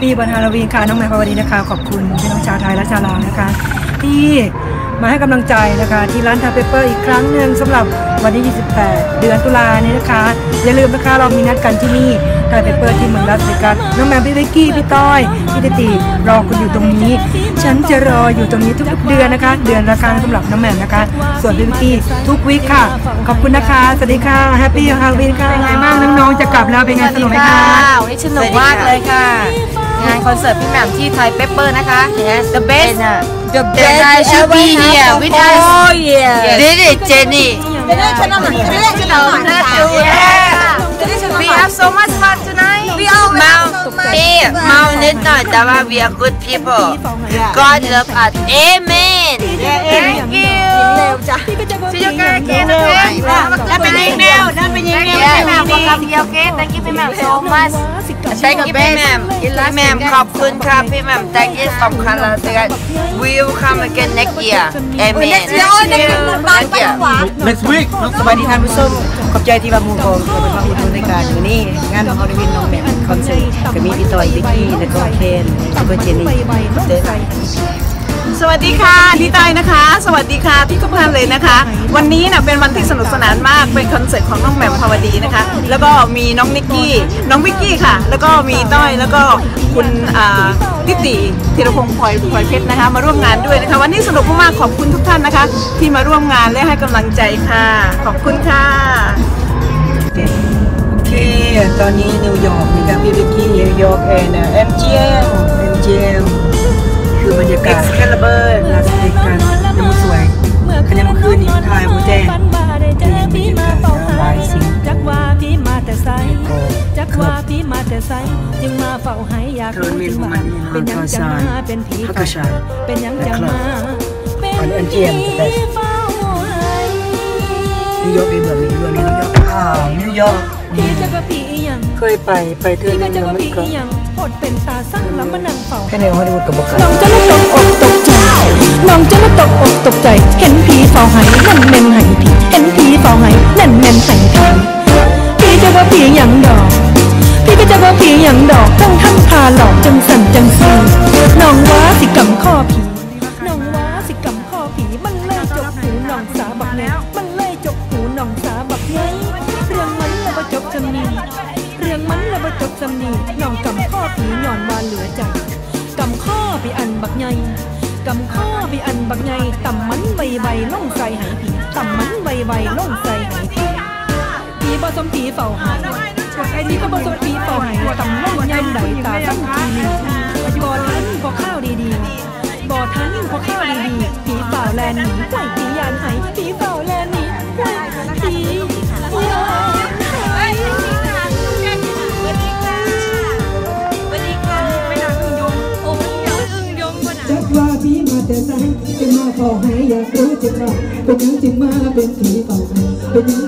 ปี้วันฮาโลวีนค่ะน้องแมวพาวดีนะคะขอบคุณพี่น้องชาวไทยและชาวลาวนะคะ ที่มาให้กำลังใจนะคะ ที่ร้านทาเปเปอร์อีกครั้งหนึ่งสำหรับวันที่ 28 เดือนตุลานี้นะคะ อย่าลืมนะคะเรามีนัดกันที่นี่ทาเปเปอร์ที่เมืองลาสเวกัสน้องแมวพี่วิกกี้พี่ต้อยพี่ติติรอคุณอยู่ตรงนี้ ฉันจะรออยู่ตรงนี้ทุกๆเดือนนะคะ เดือนละครั้งสำหรับน้องแมวนะคะ ส่วนพี่วิกกี้ทุกวีคค่ะ ขอบคุณนะคะ สวัสดีค่ะแฮปปี้ฮาโลวีนค่ะเป็นไงบ้างน้องๆจะกลับแล้วเป็นไงสนุกไหมคะวันนี้สนุกมากเลยค่ะ งานคอนเสิร์ตพี่แหม่มที่ไทยเปเปอร์นะคะ The best The that I best should be ever here have with for us. all year. Did it Jenny จะได้ชนะหมันจะได้ชนะหมันค่ะจะได้ชนะห We มัน have so much fun tonight We always เมา have so much นี่เมานิดหน่อยแต่ว่า we are good people God love us Amen Thank you เร็วจ้ะ See you guys again okay นั่นเป็นยิงแนวนั่นเป็นยิง Thank แน you วพี่แหม่มขอบคุณพี่โอเค Thank you พี่แหม่ม so much Thank you พี่แหม่มพี่แหม่มขอบคุณครับพี่แหม่ม Thank you สำคัญแล้วสิครับ We will come again next year Amen เดี๋ยวจะเป็นบางไปหวาน next week สวัสดีท่านผู้ชมขอบใจที่มามูโกมเป็นความอุดหนุนในการอยู่นี่งานของฮอลลีวินน้องแหม่มคอนเสิร์ตก็มีพี่ต่อยวิกกี้และก็เคนแล้วก็เจนนี่เดินส วัสดีค่ะนิตายนะคะ สวัสดีค่ะที่ทุกท่านเลยนะคะ วันนี้นะเป็นวันที่สนุกสนานมากเป็นคอนเสิร์ตของน้องแหม่มภาวดีนะคะ แล้วก็มีน้องนิกกี้น้องวิกกี้ค่ะ แล้วก็มีต้อยแล้วก็คุณอ่าทิติธีรพงศ์พลอยพลอยเพชรนะคะ มาร่วมงานด้วยนะคะ วันนี้สนุกมากๆขอบคุณทุกท่านนะคะ ที่มาร่วมงานและให้กำลังใจค่ะ ขอบคุณค่ะโอเคตอนนี้นิวยอร์กมีการพี่วิกกี้นิวยอร์กแอนด์ MGM MGM คื อบรรยากาศ Excalibur ลาสเวกัสยังไม่สวยคะแนนเมื่อคืนนี้ทายมูแจ้งที่ยังมีบรรยากาหายซิงจักว่าพี่มาแต่ไสจักว่าพี่มาแต่ไสจึงมาเฝ้าให้อยากรู้จึงมาเป็นยังจังมาเป็นผีพักกชาเป็นยังจังมาเป็นเจียมผีเฝ้าให้นิวยอร์กในเมืองนี้เมืองนี้นิวยอร์กอ้านิวยอร์กพี่จักว่าพี่อีหยังเคยไปไปเทื่อพี่นึก็งจักแล้วว่ามันพี่ก็ อีหยังอดเป็นตาสั่งแล้วมานั่งเฝ้าแค่ในฮอลลีวูดกับบอกกันน้องจะไม่ตกอกตกใจน้องจะไม่ตกอกตกใจ เห็นผีเฝ้าไหนั่นเมนไหผีเห็นผีเฝ้าไหนั่นเมนไหผีพี่จะว่าผีหยังดอก พี่ก็จะว่าผีหยังดอกต้องทำพาหลอกจังสันจังซีน้องว่าสิกำข้อผี รื่องมันละบ่จบจำนีน้องกำข้อผีหย้อนว่าเหลือใจกำข้อพี่อันบักใหญ่กำข้อพี่อันบักใหญ่ต่ำมันใบใบล่องใส่ไหผีต่ำมันใบใบล่องใส่ไหผีผีบ่สมผีเฝ้าหายไอ้นี่ก็บ่สมผีเฝ้าหายต่ำล่องยำใดตาตั้งทีนี่บ่ทันพอข้าวดีๆบ่ทันพอข้าวดีๆผีเฝ้าแลนหนีไหวผียานไหผีเฝ้าแลนหนีไหวผียาน ขอให้อยากรู้จึงว่าเป็นหยังจึงมาเป็นผีเฝ้าเป็นยัง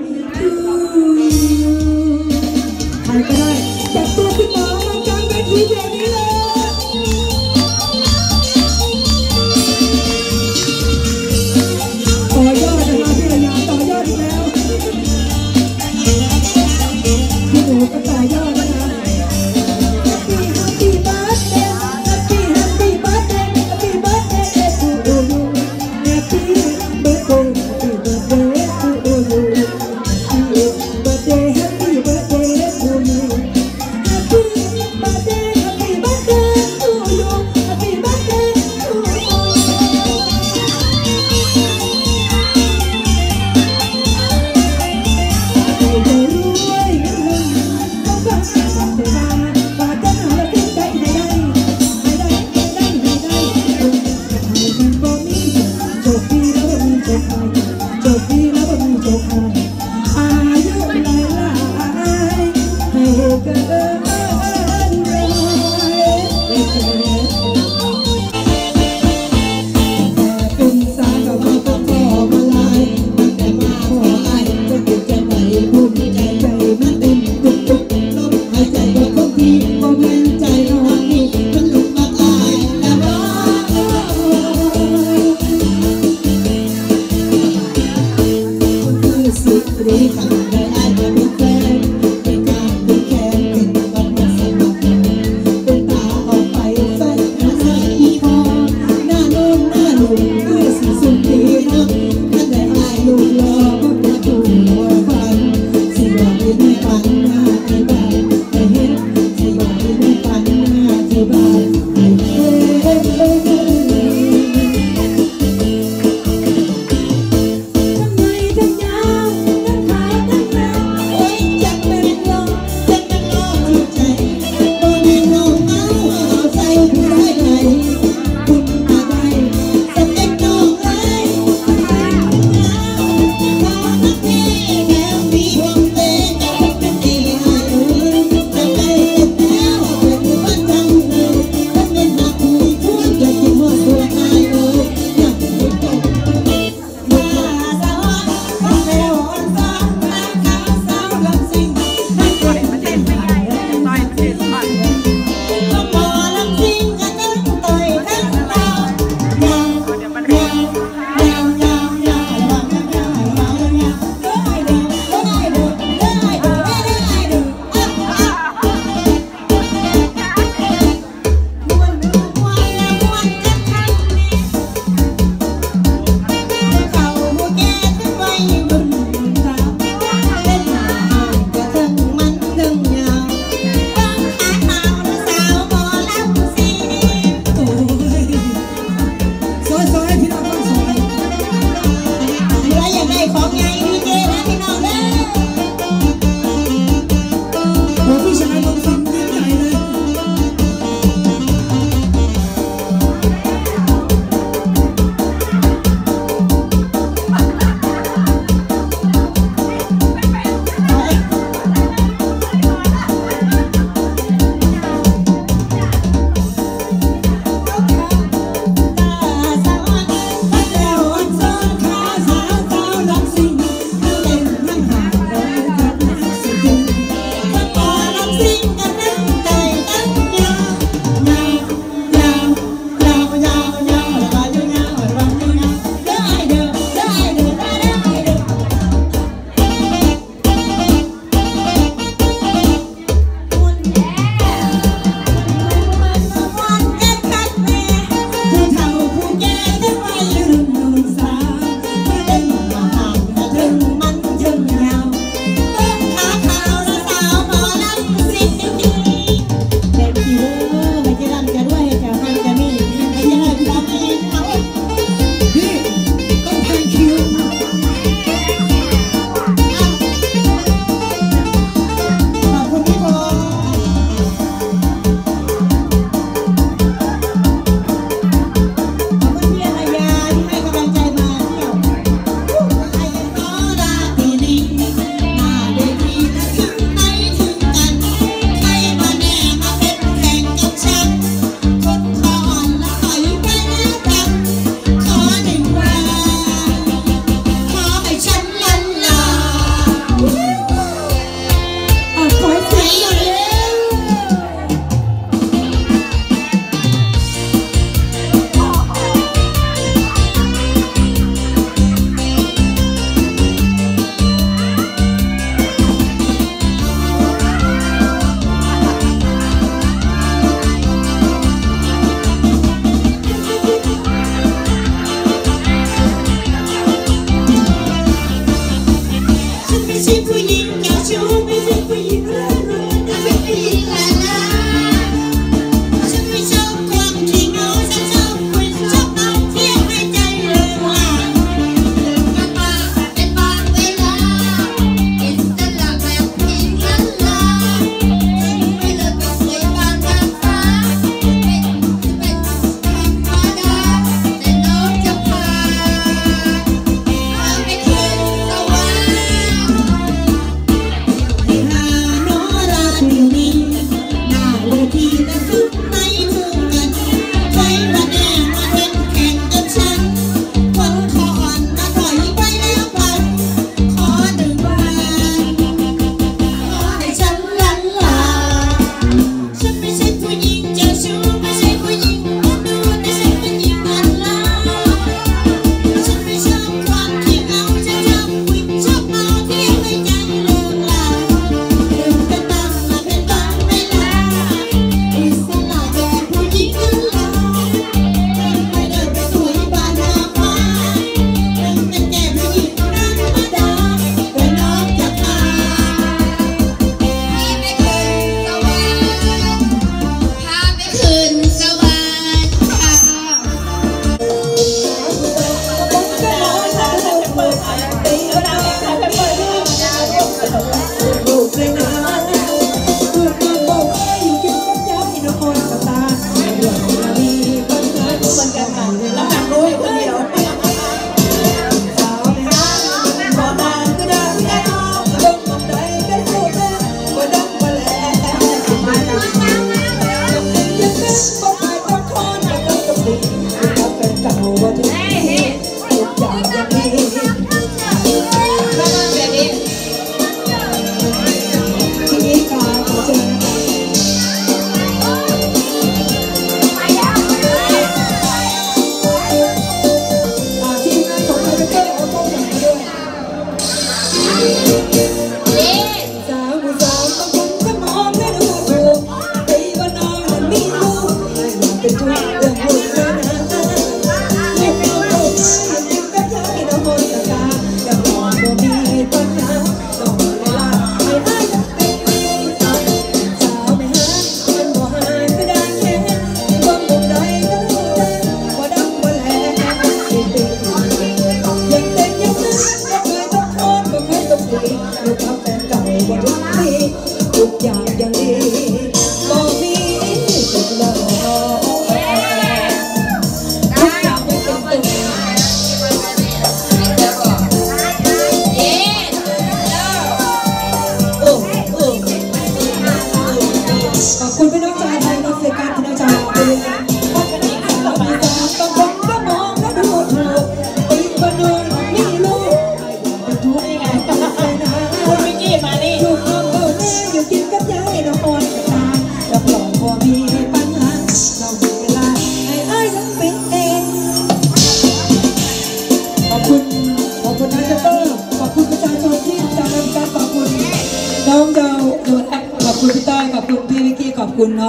love.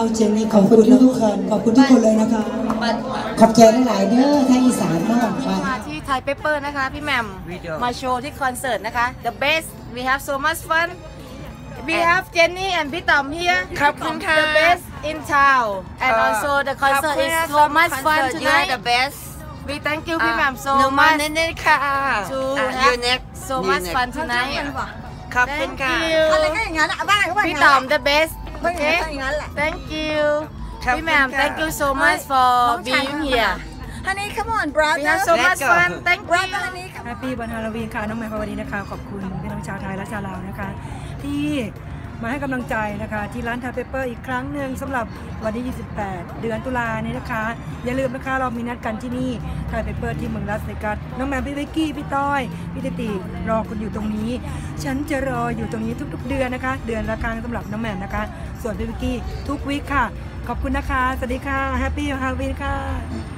ขอบคุณน้องเจนนี่ขอบคุณทุกๆคนขอบคุณทุกคนเลยนะคะ ขอบใจหลายๆเด้อทางอีสานมากค่ะมาที่ไทยเปเปอร์นะคะ พี่แหม่มมาโชว์ที่คอนเสิร์ตนะคะ The best we have so much fun we have Jenny and พี่ต๋อม here ขอบคุณค่ะ the best in town and also the concert is so much fun tonight the best we thank you พี่แหม่ม so หนูมา much เน้นๆค่ะ to อะ have you next so you much next fun tonight ขอบคุณ thank ค่ะ you อะไรก็อย่างนั้นอะบ้านก็บ้านพี่ต๋อม the best โอเค okay อย่างนั้นแหละ thank you ขอบคุณพี่แหม่มค่ะ thank you so much for being here Honey come on we brother have so Let's much go. fun thank brother you honey come แฮปปี้วันฮาโลวีนค่ะ น้องใหม่พาวดีนะคะ ขอบคุณพี่น้องชาวไทยและชาวลาวนะคะ ที่ มาให้กำลังใจนะคะ ที่ร้านทาเปเปอร์อีกครั้งหนึ่งสำหรับวันที่ 28 เดือนตุลาเนี้นะคะ อย่าลืมนะคะเรามีนัดกันที่นี่ทาเปเปอร์ที่เมืองลาสเวกัสน้องแมมพี่วิกกี้พี่ต้อยพี่ติติรอคุณอยู่ตรงนี้ ฉันจะรออยู่ตรงนี้ทุก ๆ เดือนนะคะ เดือนละครั้งสำหรับน้องแมมนะคะ ส่วนพี่วิกกี้ทุกวีคค่ะ ขอบคุณนะคะ สวัสดีค่ะแฮปปี้ฮาวีนค่ะ